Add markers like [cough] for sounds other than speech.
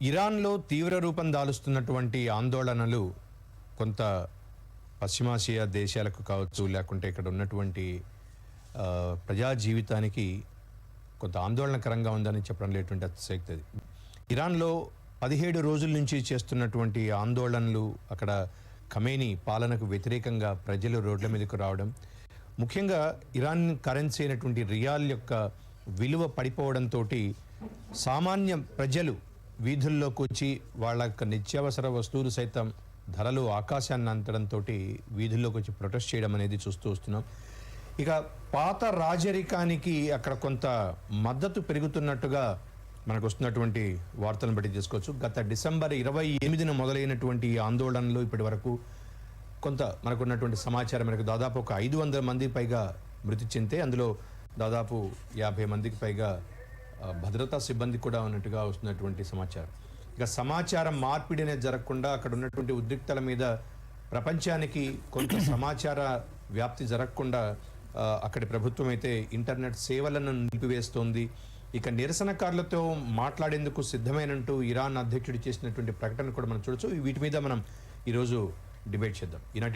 ఇరాన్లో తీవ్ర రూపం దాలుస్తున్నటువంటి ఆందోళనలు కొంత పశ్చిమాసియా దేశాలకు కావచ్చు లేకుంటే ఇక్కడ ఉన్నటువంటి ప్రజా జీవితానికి కొంత ఆందోళనకరంగా ఉందని చెప్పడం లేటువంటి అతిశక్తి అది. ఇరాన్లో పదిహేడు రోజుల నుంచి చేస్తున్నటువంటి ఆందోళనలు అక్కడ ఖమేని పాలనకు వ్యతిరేకంగా ప్రజలు రోడ్ల మీదకు రావడం ముఖ్యంగా ఇరాన్ కరెన్సీ అయినటువంటి రియాల్ యొక్క విలువ పడిపోవడంతో సామాన్య ప్రజలు వీధుల్లోకి వచ్చి వాళ్ళ యొక్క నిత్యావసర వస్తువులు సైతం ధరలు ఆకాశాన్ని అంతడంతో వీధుల్లోకి వచ్చి ప్రొటెస్ట్ చేయడం అనేది చూస్తూ వస్తున్నాం. ఇక పాత రాజరికానికి అక్కడ కొంత మద్దతు పెరుగుతున్నట్టుగా మనకు వస్తున్నటువంటి వార్తలను బట్టి తీసుకోవచ్చు గత డిసెంబర్ ఇరవై ఎనిమిదిన మొదలైనటువంటి ఈ ఆందోళనలు ఇప్పటి వరకు కొంత మనకున్నటువంటి సమాచారం మేరకు దాదాపు ఒక ఐదు వందల మంది పైగా మృతి చెందితే అందులో దాదాపు యాభై మందికి పైగా భద్రతా సిబ్బంది కూడా ఉన్నట్టుగా వస్తున్నటువంటి సమాచారం. ఇక సమాచారం మార్పిడి అనేది జరగకుండా అక్కడ ఉన్నటువంటి ఉద్రిక్తల మీద ప్రపంచానికి కొంత [clears throat] సమాచార వ్యాప్తి జరగకుండా అక్కడి ప్రభుత్వం అయితే ఇంటర్నెట్ సేవలను నిలిపివేస్తోంది. ఇక నిరసనకారులతో మాట్లాడేందుకు సిద్ధమైనట్టు ఇరాన్ అధ్యక్షుడు చేసినటువంటి ప్రకటన కూడా మనం చూడొచ్చు. వీటి మీద మనం ఈరోజు డిబేట్ చేద్దాం. ఈనాటి